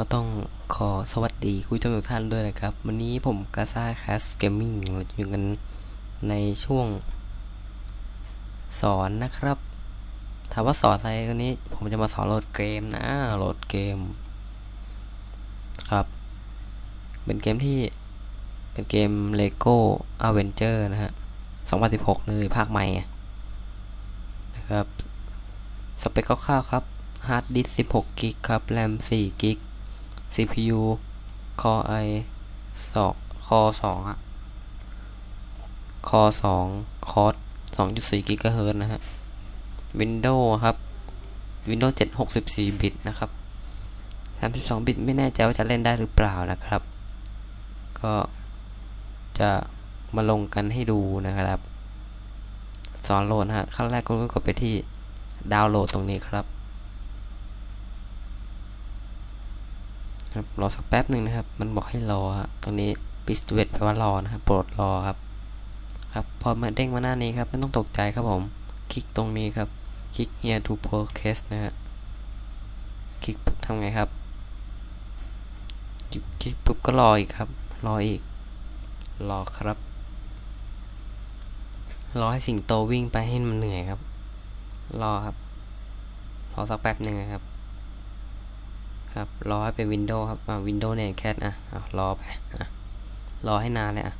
ก็ต้องขอสวัสดีคุณผู้ชมทุกท่านด้วยนะครับ วันนี้ผมกาซาแคสเกมมิ่งเราอยู่กันในช่วงสอนนะครับ ถามว่าสอนอะไรวันนี้ ผมจะมาสอนโหลดเกมนะโหลดเกม ครับ เป็นเกมที่เป็นเกม Lego Avenger นะฮะ 2016 เลยภาคใหม่นะครับ สเปคคร่าวๆครับฮาร์ดดิสก์16กิกครับ แรม4กิก CPU Core i 2 Core 2อะ Core 2 Core 2.4 GHz นะฮะ Windows ครับ Windows 7 64 บิตนะครับ 32 บิตไม่แน่ใจว่าจะเล่นได้หรือเปล่านะครับ ก็จะมาลงกันให้ดูนะครับ สอนโหลดฮะ ขั้นแรกคุณก็กดไปที่ดาวน์โหลดตรงนี้ครับ ครับ รอสักแป๊บหนึ่งนะครับ มันบอกให้รอฮะตรงนี้ปิสเวตแปลว่ารอนะครับ โปรดรอครับ ครับ พอมาเด้งมาหน้านี้ครับ ไม่ต้องตกใจครับผม คลิกตรงนี้ครับ คลิก here to progress นะฮะ คลิกปุ๊บทำไงครับคลิกปุ๊บก็รออีกครับ รออีก รอครับ รอให้สิงโตวิ่งไปให้มันเหนื่อยครับ รอครับ รอสักแป๊บหนึ่งนะครับ ครับรอให้เป็นวินโดว์ครับอ่าวินโดว์เนี่ยแคทอะรอไปอะรอให้นานเลยอะ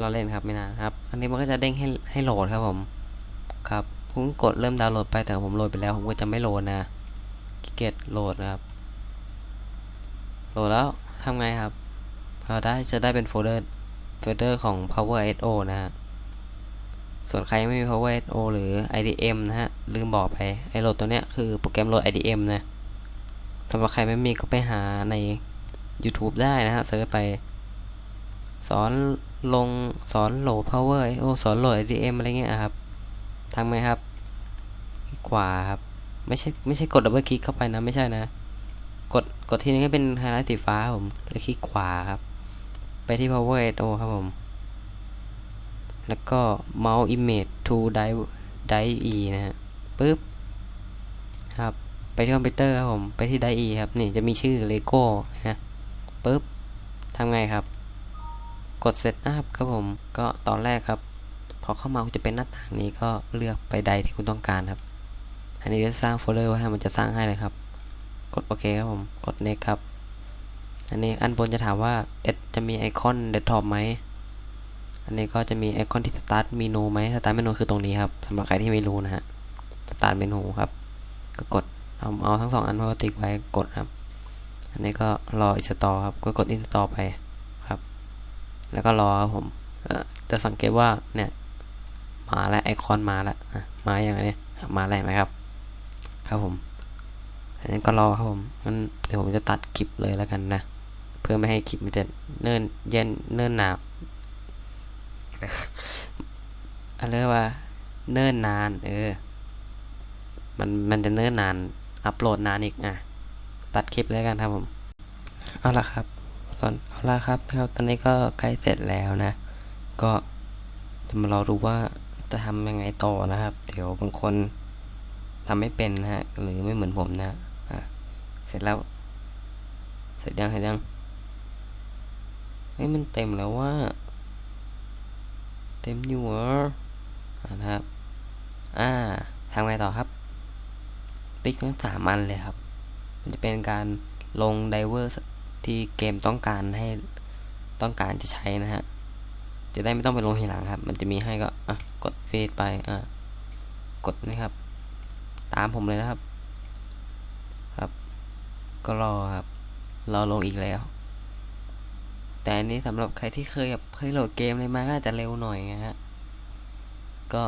รอเล่นครับไม่นานครับ อันนี้มันก็จะเด้งให้ให้โหลดครับผมครับผมกดเริ่มดาวน์โหลดไปแต่ผมโหลดไปแล้วผมก็จะไม่โหลดนะเกียจโหลดนะครับ โหลดแล้วทำไงครับเราได้จะได้เป็นโฟลเดอร์โฟลเดอร์ของ power so นะฮะส่วนใครไม่มี power so หรือ idm นะฮะลืมบอกไปไอโหลดตัวเนี้ยคือโปรแกรมโหลด idm นะ สำหรับใครไม่มีก็ไปหาใน YouTube ได้นะฮะเซิร์ชไป สอนลงสอนโหลด power so สอนโหลด idm อะไรเงี้ยครับทำไงครับขวาครับ ไม่ใช่ไม่ใช่กดดับเบิลคลิกเข้าไปนะไม่ใช่นะ กดกดทีนึงให้เป็นไฮไลท์สีฟ้าผมแล้วคลิกขวาครับ ไปที่ power so ครับผม แล้วก็ mouse image to drive drive e นะฮะปึ๊บครับ ไปที่คอมพิวเตอร์ครับผมไปที่ drive e ครับนี่จะมีชื่อ lego นะฮะปึ๊บทำไงครับ กดเสร็จนะครับครับผมก็ตอนแรกครับ พอเข้ามาจะเป็นหน้าต่างนี้ก็เลือกไปใดที่คุณต้องการครับ อันนี้จะสร้างโฟลเดอร์ไว้ให้มันจะสร้างให้เลยครับ กดโอเคครับผมกด next ครับ อันนี้อันบนจะถามว่าเดจะมีไอคอนเดสก์ท็อปไหมอันนี้ก็จะมีไอคอนที่สตาร์ทเมนูไหมสตาร์ทเมนูคือตรงนี้ครับสำหรับใครที่ไม่รู้นะฮะสตาร์ทเมนูครับ ก็กด เอาเอาทั้งสองอันมาติกไว้กดครับ อันนี้ก็รออินสตอลครับ ก็กดอินสตอลไปครับ แล้วก็รอครับผมจะสังเกตว่าเนี่ยมาแล้วไอคอนมาแล้วมาอย่างนี้มาแล้วไหมครับ ครับผม อันนี้ก็รอครับผมมันเดี๋ยวผมจะตัดคลิปเลยแล้วกันนะ เพื่อไม่ให้คลิปมันจะเนิ่นเย็นเนิ่นหนาวอะไรว่าเนิ่นนาน เออ มันมันจะเนิ่นนาน อัปโหลดนานอีกอะตัดคลิปเลยกันครับผม เอาละครับตอนเอาละครับครับตอนนี้ก็ใกล้เสร็จแล้วนะ ก็จะมารอดูว่าจะทำยังไงต่อนะครับ เดี๋ยวบางคนทำไม่เป็นนะฮะ หรือไม่เหมือนผมนะอะเสร็จแล้ว เสร็จยังเสร็จยังเฮ้ยมันเต็มแล้วว่า เต็มอยู่เหรอนะครับ อ่าทำไงต่อครับ ติ๊กทั้งสามอันเลยครับ มันจะเป็นการลงไดเวอร์ที่เกมต้องการให้ต้องการจะใช้นะฮะ จะได้ไม่ต้องไปลงทีหลังครับ มันจะมีให้ก็อะกดเฟซไปอะกดนี่ครับ ตามผมเลยนะครับ ครับ ก็รอครับรอลงอีกแล้ว แต่อันนี้สำหรับใครที่เคยแบบเคยโหลดเกมเลยมาก็อาจจะเร็วหน่อยนะฮะ ก็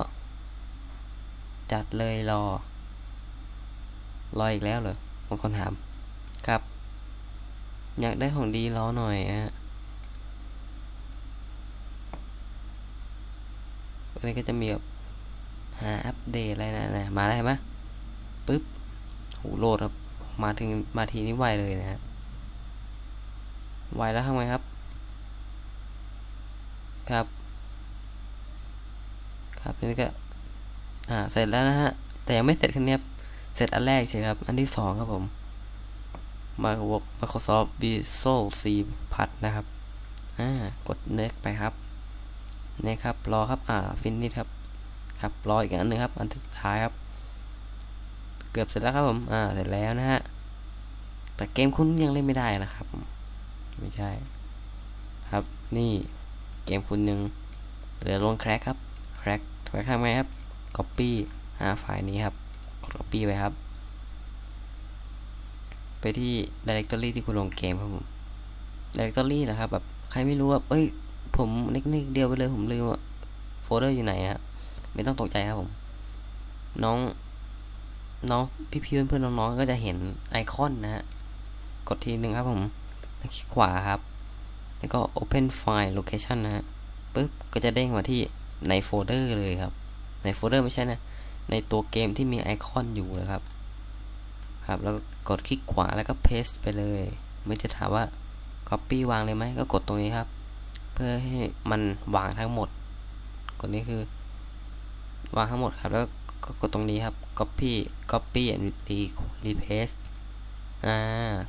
จัดเลยรอ รออีกแล้วเหรอบางคนถาม ครับ อยากได้ของดีรอหน่อยฮะอันนี้ก็จะมีแบบหาอัปเดตอะไรนะนะมาได้ไหมปึ๊บโหโหลดครับ มาถึงมาทีนี้ไวเลยนะฮะ ไวแล้วทำไงครับ ครับ ครับนี่ก็ อ่า เสร็จแล้วนะฮะ แต่ยังไม่เสร็จแค่นี้ เสร็จอันแรกใช่ครับ อันที่สองครับผม Microsoft Visual C พัดนะครับ อ่า กด next ไปครับ next ครับ รอครับ อ่า finish ครับ ครับ รออีกอันหนึ่งครับ อันสุดท้ายครับ เกือบเสร็จแล้วครับผม อ่า เสร็จแล้วนะฮะ แต่เกมคุณยังเล่นไม่ได้นะครับ ไม่ใช่ ครับ นี่ เกมคุณยังเหลือลงแครกครับ แครกแคร็กทำไงครับ copy หาไฟล์นี้ครับ copy ไปครับ ไปที่ directory ที่คุณลงเกมครับผม directory นะครับแบบใครไม่รู้ว่าเอ้ย ผมนิกนิกเดียวไปเลยผมลืมว่าโฟลเดอร์อยู่ไหนฮะไม่ต้องตกใจครับผม น้องน้องพี่พี่เพื่อนๆน้องๆก็จะเห็นไอคอนนะฮะ กดทีหนึ่งครับผมคลิกขวาครับ แล้วก็ open file location นะฮะปึ๊บก็จะเด้งมาที่ในโฟลเดอร์เลยครับ ในโฟลเดอร์ไม่ใช่นะ ในตัวเกมที่มีไอคอนอยู่นะครับ ครับ แล้วกดคลิกขวาแล้วก็ paste ไปเลย ไม่จะถามว่า copy วางเลยไหมก็กดตรงนี้ครับ เพื่อให้มันวางทั้งหมด กดนี้คือ วางทั้งหมดครับ แล้วก็กดตรงนี้ครับ copy copy and repaste อ่า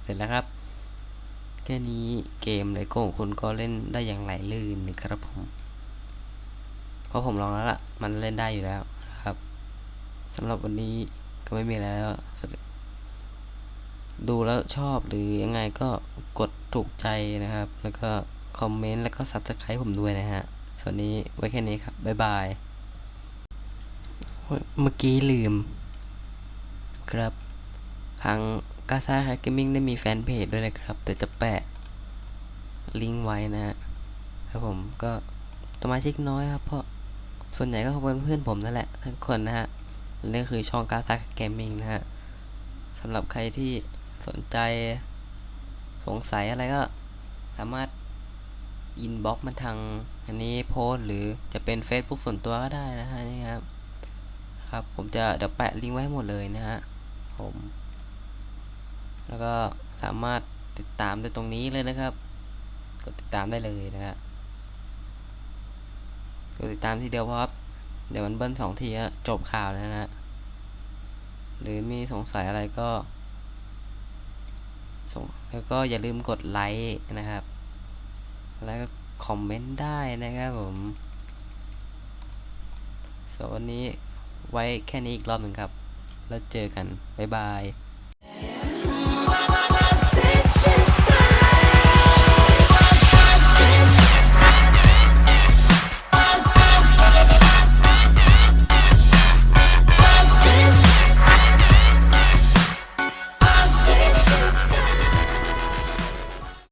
เสร็จแล้วครับ แค่นี้เกมเลโก้ของคุณก็เล่นได้อย่างไหลลื่นนะครับผม เพราะผมลองแล้วล่ะ มันเล่นได้อยู่แล้ว สำหรับวันนี้ก็ไม่มีอะไรแล้ว ดูแล้วชอบหรือยังไงก็กดถูกใจนะครับ แล้วก็คอมเมนต์แล้วก็ subscribe ผมด้วยนะฮะ ส่วนนี้ไว้แค่นี้ครับ บ๊ายบาย เมื่อกี้ลืม ครับ ทางกาซาแฮกเกมมิ่งได้มีแฟนเพจด้วยนะครับ แต่จะแปะ ลิงก์ไว้นะฮะครับผมก็สมาชิกน้อยครับ เพราะส่วนใหญ่ก็เป็นเพื่อนผมนั่นแหละทั้งคนนะฮะ นี่คือช่องกาซาเกมมิ่งนะฮะสำหรับใครที่สนใจสงสัยอะไรก็สามารถอินบ็อกมาทางอันนี้โพสหรือจะเป็น Facebook ส่วนตัวก็ได้นะฮะนี่ครับครับ ผมจะเดี๋ยวแปะลิงก์ไว้ให้หมดเลยนะฮะผม แล้วก็สามารถติดตามได้ตรงนี้เลยนะครับ กดติดตามได้เลยนะฮะกดติดตามทีเดียวพอครับ เดี๋ยวมันเบิ้ลสองทีอะจบข่าวแล้วนะฮะหรือมีสงสัยอะไรก็ส่งแล้วก็อย่าลืมกดไลค์นะครับ แล้วก็คอมเมนต์ได้นะครับผมสำหรับวันนี้ไว้แค่นี้อีกรอบหนึ่งครับ แล้วเจอกัน บ๊ายบาย